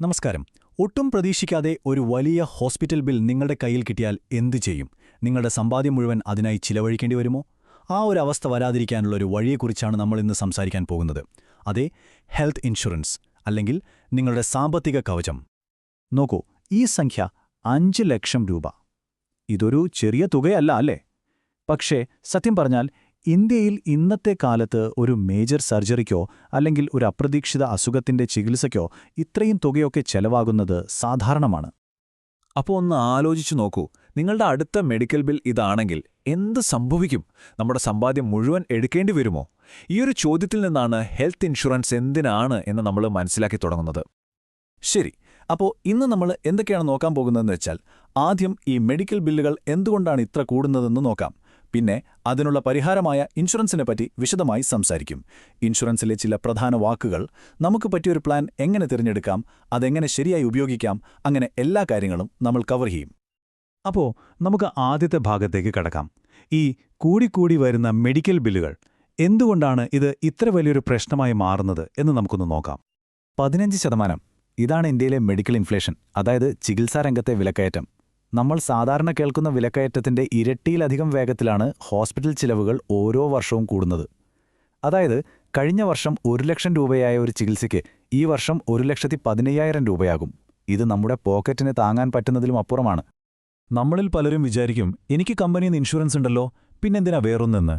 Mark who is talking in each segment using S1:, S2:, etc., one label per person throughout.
S1: നമസ്കാരം. ഒട്ടും പ്രതീക്ഷിക്കാതെ ഒരു വലിയ ഹോസ്പിറ്റൽ ബിൽ നിങ്ങളുടെ കയ്യിൽ കിട്ടിയാൽ എന്തു ചെയ്യും? നിങ്ങളുടെ സമ്പാദ്യം മുഴുവൻ അതിനായി ചിലവഴിക്കേണ്ടി വരുമോ? ആ ഒരു അവസ്ഥ വരാതിരിക്കാനുള്ള ഒരു വഴിയെക്കുറിച്ചാണ് നമ്മൾ ഇന്ന് സംസാരിക്കാൻ പോകുന്നത്. അതെ ഹെൽത്ത് ഇൻഷുറൻസ് അല്ലെങ്കിൽ നിങ്ങളുടെ സാമ്പത്തിക കവചം. നോക്കൂ ഈ സംഖ്യ അഞ്ച് ലക്ഷം രൂപ. ഇതൊരു ചെറിയ തുകയല്ല അല്ലേ? പക്ഷേ സത്യം പറഞ്ഞാൽ ഇന്ത്യയിൽ ഇന്നത്തെ കാലത്ത് ഒരു മേജർ സർജറിക്കോ അല്ലെങ്കിൽ ഒരു അപ്രതീക്ഷിത അസുഖത്തിന്റെ ചികിത്സയ്ക്കോ ഇത്രയും തുകയൊക്കെ ചെലവാകുന്നത് സാധാരണമാണ്.
S2: അപ്പോൾ ഒന്ന് ആലോചിച്ചു നോക്കൂ. നിങ്ങളുടെ അടുത്ത മെഡിക്കൽ ബിൽ ഇതാണെങ്കിൽ എന്ത് സംഭവിക്കും? നമ്മുടെ സമ്പാദ്യം മുഴുവൻ എടുക്കേണ്ടി വരുമോ? ഈയൊരു ചോദ്യത്തിൽ നിന്നാണ് ഹെൽത്ത് ഇൻഷുറൻസ് എന്തിനാണ് എന്ന് നമ്മൾ മനസ്സിലാക്കി തുടങ്ങുന്നത്.
S1: ശരി അപ്പോൾ ഇന്ന് നമ്മൾ എന്തൊക്കെയാണ് നോക്കാൻ പോകുന്നതെന്ന് വെച്ചാൽ ആദ്യം ഈ മെഡിക്കൽ ബില്ലുകൾ എന്തുകൊണ്ടാണ് ഇത്ര കൂടുന്നതെന്ന് നോക്കാം. പിന്നെ അതിനുള്ള പരിഹാരമായ ഇൻഷുറൻസിനെ പറ്റി വിശദമായി സംസാരിക്കും. ഇൻഷുറൻസിലെ ചില പ്രധാന വാക്കുകൾ നമുക്ക് പറ്റിയൊരു പ്ലാൻ എങ്ങനെ തിരഞ്ഞെടുക്കാം അതെങ്ങനെ ശരിയായി ഉപയോഗിക്കാം അങ്ങനെ എല്ലാ കാര്യങ്ങളും നമ്മൾ കവർ ചെയ്യും. അപ്പോൾ നമുക്ക് ആദ്യത്തെ ഭാഗത്തേക്ക് കടക്കാം. ഈ കൂടിക്കൂടി വരുന്ന മെഡിക്കൽ ബില്ലുകൾ എന്തുകൊണ്ടാണ് ഇത് ഇത്ര വലിയൊരു പ്രശ്നമായി മാറുന്നത് എന്ന് നമുക്കൊന്ന് നോക്കാം. പതിനഞ്ച് ശതമാനം. ഇതാണ് ഇന്ത്യയിലെ മെഡിക്കൽ ഇൻഫ്ലേഷൻ അതായത് ചികിത്സാരംഗത്തെ വിലക്കയറ്റം. നമ്മൾ സാധാരണ കേൾക്കുന്ന വിലക്കയറ്റത്തിന്റെ ഇരട്ടിയിലധികം വേഗത്തിലാണ് ഹോസ്പിറ്റൽ ചിലവുകൾ ഓരോ വർഷവും കൂടുന്നത്. അതായത് കഴിഞ്ഞ വർഷം ഒരു ലക്ഷം രൂപയായ ഒരു ചികിത്സയ്ക്ക് ഈ വർഷം ഒരു ലക്ഷത്തി പതിനയ്യായിരം രൂപയാകും. ഇത് നമ്മുടെ പോക്കറ്റിന് താങ്ങാൻ പറ്റുന്നതിലും അപ്പുറമാണ്. നമ്മളിൽ പലരും വിചാരിക്കും എനിക്ക് കമ്പനിയിൽ ഇൻഷുറൻസ് ഉണ്ടല്ലോ പിന്നെന്തിനാ വേറൊന്നെന്ന്?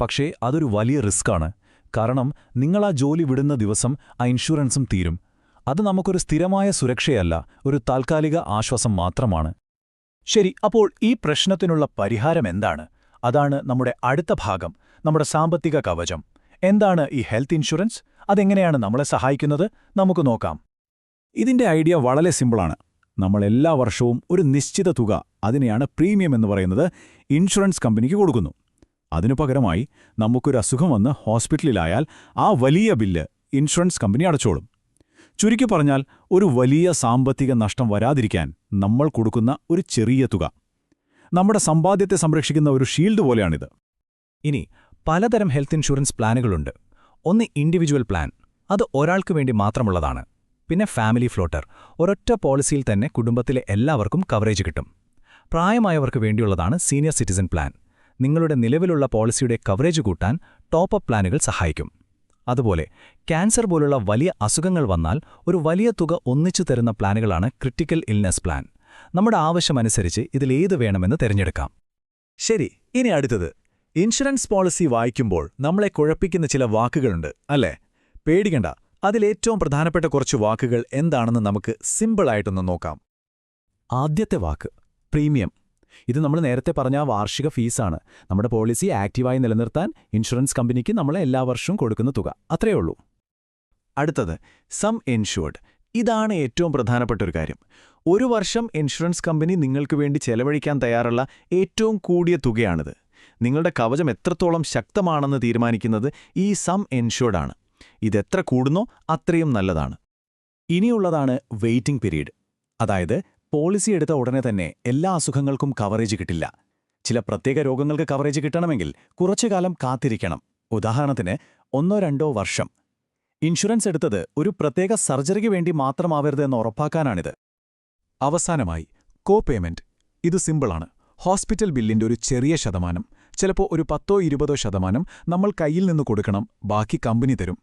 S1: പക്ഷേ അതൊരു വലിയ റിസ്ക്കാണ്. കാരണം നിങ്ങൾ ആ ജോലി വിടുന്ന ദിവസം ആ ഇൻഷുറൻസും തീരും. അത് നമുക്കൊരു സ്ഥിരമായ സുരക്ഷയല്ല ഒരു താൽക്കാലിക ആശ്വാസം മാത്രമാണ്. ശരി അപ്പോൾ ഈ പ്രശ്നത്തിനുള്ള പരിഹാരം എന്താണ്? അതാണ് നമ്മുടെ അടുത്ത ഭാഗം നമ്മുടെ സാമ്പത്തിക കവചം. എന്താണ് ഈ ഹെൽത്ത് ഇൻഷുറൻസ്? അതെങ്ങനെയാണ് നമ്മളെ സഹായിക്കുന്നത്? നമുക്ക് നോക്കാം. ഇതിന്റെ ഐഡിയ വളരെ സിമ്പിളാണ്. നമ്മൾ എല്ലാ വർഷവും ഒരു നിശ്ചിത തുക അതിനെയാണ് പ്രീമിയം എന്ന് പറയുന്നത് ഇൻഷുറൻസ് കമ്പനിക്ക് കൊടുക്കുന്നു. അതിനു പകരമായി നമുക്കൊരു അസുഖം വന്ന് ഹോസ്പിറ്റലിലായാൽ ആ വലിയ ബില്ല് ഇൻഷുറൻസ് കമ്പനി അടച്ചോളും. ചുരുക്കി പറഞ്ഞാൽ ഒരു വലിയ സാമ്പത്തിക നഷ്ടം വരാതിരിക്കാൻ നമ്മൾ കൊടുക്കുന്ന ഒരു ചെറിയ തുക. നമ്മുടെ സമ്പാദ്യത്തെ സംരക്ഷിക്കുന്ന ഒരു ഷീൽഡ് പോലെയാണിത്. ഇനി പലതരം ഹെൽത്ത് ഇൻഷുറൻസ് പ്ലാനുകളുണ്ട്. ഒന്ന് ഇൻഡിവിജ്വൽ പ്ലാൻ അത് ഒരാൾക്ക് വേണ്ടി മാത്രമുള്ളതാണ്. പിന്നെ ഫാമിലി ഫ്ലോട്ടർ ഒരൊറ്റ പോളിസിയിൽ തന്നെ കുടുംബത്തിലെ എല്ലാവർക്കും കവറേജ് കിട്ടും. പ്രായമായവർക്ക് വേണ്ടിയുള്ളതാണ് സീനിയർ സിറ്റിസൺ പ്ലാൻ. നിങ്ങളുടെ നിലവിലുള്ള പോളിസിയുടെ കവറേജ് കൂട്ടാൻ ടോപ്പ് അപ്പ് പ്ലാനുകൾ സഹായിക്കും. അതുപോലെ ക്യാൻസർ പോലുള്ള വലിയ അസുഖങ്ങൾ വന്നാൽ ഒരു വലിയ തുക ഒന്നിച്ചു തരുന്ന പ്ലാനുകളാണ് ക്രിട്ടിക്കൽ ഇൽനെസ് പ്ലാൻ. നമ്മുടെ ആവശ്യമനുസരിച്ച് ഇതിലേത് വേണമെന്ന് തിരഞ്ഞെടുക്കാം. ശരി ഇനി അടുത്തത്. ഇൻഷുറൻസ് പോളിസി വായിക്കുമ്പോൾ നമ്മളെ കുഴപ്പിക്കുന്ന ചില വാക്കുകളുണ്ട് അല്ലേ? പേടിക്കണ്ട അതിലേറ്റവും പ്രധാനപ്പെട്ട കുറച്ച് വാക്കുകൾ എന്താണെന്ന് നമുക്ക് സിമ്പിളായിട്ടൊന്ന് നോക്കാം. ആദ്യത്തെ വാക്ക് പ്രീമിയം. ഇത് നമ്മൾ നേരത്തെ പറഞ്ഞ വാർഷിക ഫീസാണ്. നമ്മുടെ പോളിസി ആക്റ്റീവായി നിലനിർത്താൻ ഇൻഷുറൻസ് കമ്പനിക്ക് നമ്മൾ എല്ലാ വർഷവും കൊടുക്കുന്ന തുക. അത്രയേ ഉള്ളൂ. അടുത്തത് സം ഇൻഷുർഡ് ഇതാണ് ഏറ്റവും പ്രധാനപ്പെട്ട ഒരു കാര്യം. ഒരു വർഷം ഇൻഷുറൻസ് കമ്പനി നിങ്ങൾക്ക് വേണ്ടി ചെലവഴിക്കാൻ തയ്യാറുള്ള ഏറ്റവും കൂടിയ തുകയാണിത്. നിങ്ങളുടെ കവചം എത്രത്തോളം ശക്തമാണെന്ന് തീരുമാനിക്കുന്നത് ഈ സം ഇൻഷുർഡാണ് ഇതെത്ര കൂടുന്നോ അത്രയും നല്ലതാണ്. ഇനിയുള്ളതാണ് വെയിറ്റിംഗ് പീരീഡ്. അതായത് പോളിസി എടുത്ത ഉടനെ തന്നെ എല്ലാ അസുഖങ്ങൾക്കും കവറേജ് കിട്ടില്ല. ചില പ്രത്യേക രോഗങ്ങൾക്ക് കവറേജ് കിട്ടണമെങ്കിൽ കുറച്ചുകാലം കാത്തിരിക്കണം. ഉദാഹരണത്തിന് ഒന്നോ രണ്ടോ വർഷം. ഇൻഷുറൻസ് എടുത്തത് ഒരു പ്രത്യേക സർജറിക്ക് വേണ്ടി മാത്രമാവരുത് എന്ന് ഉറപ്പാക്കാനാണിത്. അവസാനമായി കോ പേയ്മെന്റ് ഇത് സിമ്പിളാണ് ഹോസ്പിറ്റൽ ബില്ലിന്റെ ഒരു ചെറിയ ശതമാനം ചിലപ്പോൾ ഒരു പത്തോ ഇരുപതോ ശതമാനം നമ്മൾ കയ്യിൽ നിന്ന് കൊടുക്കണം ബാക്കി കമ്പനി തരും.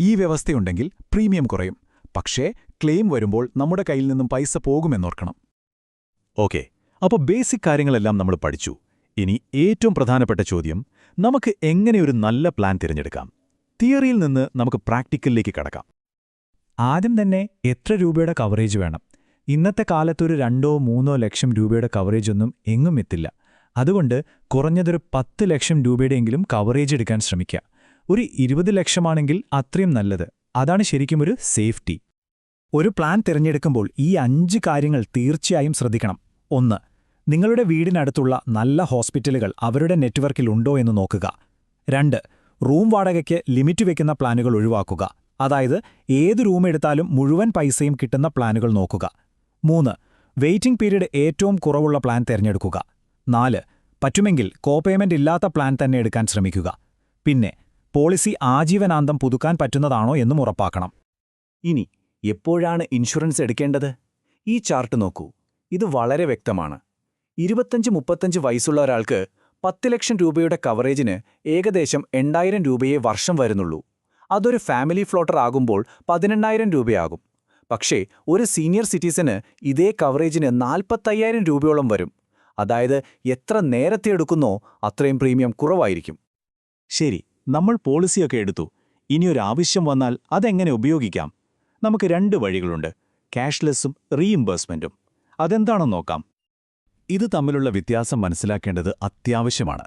S1: ഈ വ്യവസ്ഥയുണ്ടെങ്കിൽ പ്രീമിയം കുറയും. പക്ഷേ ക്ലെയിം വരുമ്പോൾ നമ്മുടെ കയ്യിൽ നിന്നും പൈസ പോകുമെന്നോർക്കണം. ഓക്കെ അപ്പോൾ ബേസിക് കാര്യങ്ങളെല്ലാം നമ്മൾ പഠിച്ചു. ഇനി ഏറ്റവും പ്രധാനപ്പെട്ട ചോദ്യം നമുക്ക് എങ്ങനെ ഒരു നല്ല പ്ലാൻ തിരഞ്ഞെടുക്കാം? തിയറിയിൽ നിന്ന് നമുക്ക് പ്രാക്ടിക്കലിലേക്ക് കടക്കാം. ആദ്യം തന്നെ എത്ര രൂപയുടെ കവറേജ് വേണം? ഇന്നത്തെ കാലത്തൊരു രണ്ടോ മൂന്നോ ലക്ഷം രൂപയുടെ കവറേജൊന്നും എങ്ങും എത്തില്ല. അതുകൊണ്ട് കുറഞ്ഞതൊരു പത്ത് ലക്ഷം രൂപയുടെയെങ്കിലും കവറേജ് എടുക്കാൻ ശ്രമിക്കുക. ഒരു ഇരുപത് ലക്ഷമാണെങ്കിൽ അത്രയും നല്ലത്. അതാണ് ശരിക്കും ഒരു സേഫ്റ്റി ഒരു പ്ലാൻ തിരഞ്ഞെടുക്കുമ്പോൾ ഈ അഞ്ച് കാര്യങ്ങൾ തീർച്ചയായും ശ്രദ്ധിക്കണം. ഒന്ന് നിങ്ങളുടെ വീടിനടുത്തുള്ള നല്ല ഹോസ്പിറ്റലുകൾ അവരുടെ നെറ്റ്വർക്കിൽ ഉണ്ടോ എന്ന് നോക്കുക. രണ്ട് റൂം വാടകയ്ക്ക് ലിമിറ്റ് വെക്കുന്ന പ്ലാനുകൾ ഒഴിവാക്കുക. അതായത് ഏത് റൂം എടുത്താലും മുഴുവൻ പൈസയും കിട്ടുന്ന പ്ലാനുകൾ നോക്കുക. മൂന്ന് വെയിറ്റിംഗ് പീരീഡ് ഏറ്റവും കുറവുള്ള പ്ലാൻ തിരഞ്ഞെടുക്കുക. നാല് പറ്റുമെങ്കിൽ കോപേയ്മെന്റ് ഇല്ലാത്ത പ്ലാൻ തന്നെ എടുക്കാൻ ശ്രമിക്കുക. പിന്നെ പോളിസി ആജീവനാന്തം പുതുക്കാൻ പറ്റുന്നതാണോ എന്നും ഉറപ്പാക്കണം. ഇനി
S3: എപ്പോഴാണ് ഇൻഷുറൻസ് എടുക്കേണ്ടത്? ഈ ചാർട്ട് നോക്കൂ. ഇത് വളരെ വ്യക്തമാണ്. ഇരുപത്തഞ്ച് മുപ്പത്തഞ്ച് വയസ്സുള്ള ഒരാൾക്ക് പത്ത് ലക്ഷം രൂപയുടെ കവറേജിന് ഏകദേശം എണ്ണായിരം രൂപയെ വർഷം വരുന്നുള്ളൂ. അതൊരു ഫാമിലി ഫ്ലോട്ടർ ആകുമ്പോൾ പതിനെണ്ണായിരം രൂപയാകും. പക്ഷേ ഒരു സീനിയർ സിറ്റിസന് ഇതേ കവറേജിന് നാൽപ്പത്തയ്യായിരം രൂപയോളം വരും. അതായത് എത്ര നേരത്തെ എടുക്കുന്നോ അത്രയും പ്രീമിയം കുറവായിരിക്കും.
S1: ശരി നമ്മൾ പോളിസിയൊക്കെ എടുത്തു. ഇനിയൊരു ആവശ്യം വന്നാൽ അതെങ്ങനെ ഉപയോഗിക്കാം? നമുക്ക് രണ്ട് വഴികളുണ്ട്. ക്യാഷ്ലെസ്സും റീഇംബേഴ്സ്മെന്റും അതെന്താണെന്ന് നോക്കാം. ഇത് തമ്മിലുള്ള വ്യത്യാസം മനസ്സിലാക്കേണ്ടത് അത്യാവശ്യമാണ്.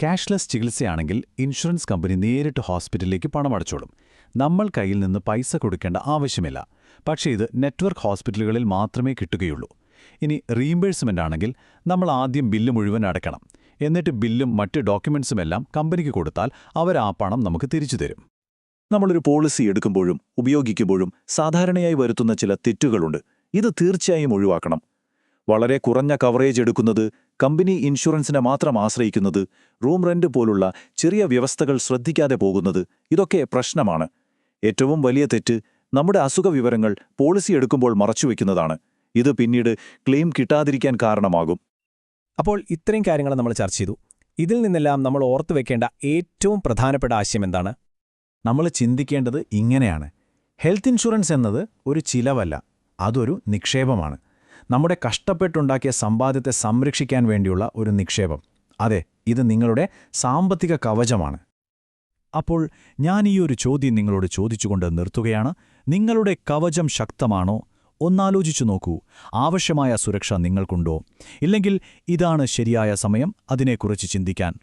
S1: ക്യാഷ്ലെസ് ചികിത്സയാണെങ്കിൽ ഇൻഷുറൻസ് കമ്പനി നേരിട്ട് ഹോസ്പിറ്റലിലേക്ക് പണം അടച്ചോളും. നമ്മൾ കയ്യിൽ നിന്ന് പൈസ കൊടുക്കേണ്ട ആവശ്യമില്ല. പക്ഷേ ഇത് നെറ്റ്വർക്ക് ഹോസ്പിറ്റലുകളിൽ മാത്രമേ കിട്ടുകയുള്ളൂ. ഇനി റീഇംബേഴ്സ്മെന്റ് ആണെങ്കിൽ നമ്മൾ ആദ്യം ബില്ല് മുഴുവൻ അടയ്ക്കണം. എന്നിട്ട് ബില്ലും മറ്റ് ഡോക്യുമെൻസുമെല്ലാം കമ്പനിക്ക് കൊടുത്താൽ അവർ ആ പണം നമുക്ക് തിരിച്ചു തരും. നമ്മളൊരു പോളിസി എടുക്കുമ്പോഴും ഉപയോഗിക്കുമ്പോഴും സാധാരണയായി വരുത്തുന്ന ചില തെറ്റുകളുണ്ട്. ഇത് തീർച്ചയായും ഒഴിവാക്കണം. വളരെ കുറഞ്ഞ കവറേജ് എടുക്കുന്നത് കമ്പനി ഇൻഷുറൻസിനെ മാത്രം ആശ്രയിക്കുന്നത് റൂം റെന്റ് പോലുള്ള ചെറിയ വ്യവസ്ഥകൾ ശ്രദ്ധിക്കാതെ പോകുന്നത് ഇതൊക്കെ പ്രശ്നമാണ്. ഏറ്റവും വലിയ തെറ്റ് നമ്മുടെ അസുഖ വിവരങ്ങൾ പോളിസി എടുക്കുമ്പോൾ മറച്ചുവെക്കുന്നതാണ് ഇത് പിന്നീട് ക്ലെയിം കിട്ടാതിരിക്കാൻ കാരണമാകും.
S4: അപ്പോൾ ഇത്രയും കാര്യങ്ങൾ നമ്മൾ ചർച്ച ചെയ്തു. ഇതിൽ നിന്നെല്ലാം നമ്മൾ ഓർത്തു വെക്കേണ്ട ഏറ്റവും പ്രധാനപ്പെട്ട ആശയം എന്താണ്?
S1: നമ്മൾ ചിന്തിക്കേണ്ടത് ഇങ്ങനെയാണ്. ഹെൽത്ത് ഇൻഷുറൻസ് എന്നത് ഒരു ചിലവല്ല അതൊരു നിക്ഷേപമാണ്. നമ്മുടെ കഷ്ടപ്പെട്ടുണ്ടാക്കിയ സമ്പാദ്യത്തെ സംരക്ഷിക്കാൻ വേണ്ടിയുള്ള ഒരു നിക്ഷേപം. അതെ ഇത് നിങ്ങളുടെ സാമ്പത്തിക കവചമാണ്. അപ്പോൾ ഞാൻ ഈ ഒരു ചോദ്യം നിങ്ങളോട് ചോദിച്ചുകൊണ്ട് നിർത്തുകയാണ്. നിങ്ങളുടെ കവചം ശക്തമാണോ? ഒന്നാലോചിച്ചു നോക്കൂ. ആവശ്യമായ സുരക്ഷ നിങ്ങൾക്കുണ്ടോ? ഇല്ലെങ്കിൽ ഇതാണ് ശരിയായ സമയം അതിനെക്കുറിച്ച് ചിന്തിക്കാൻ.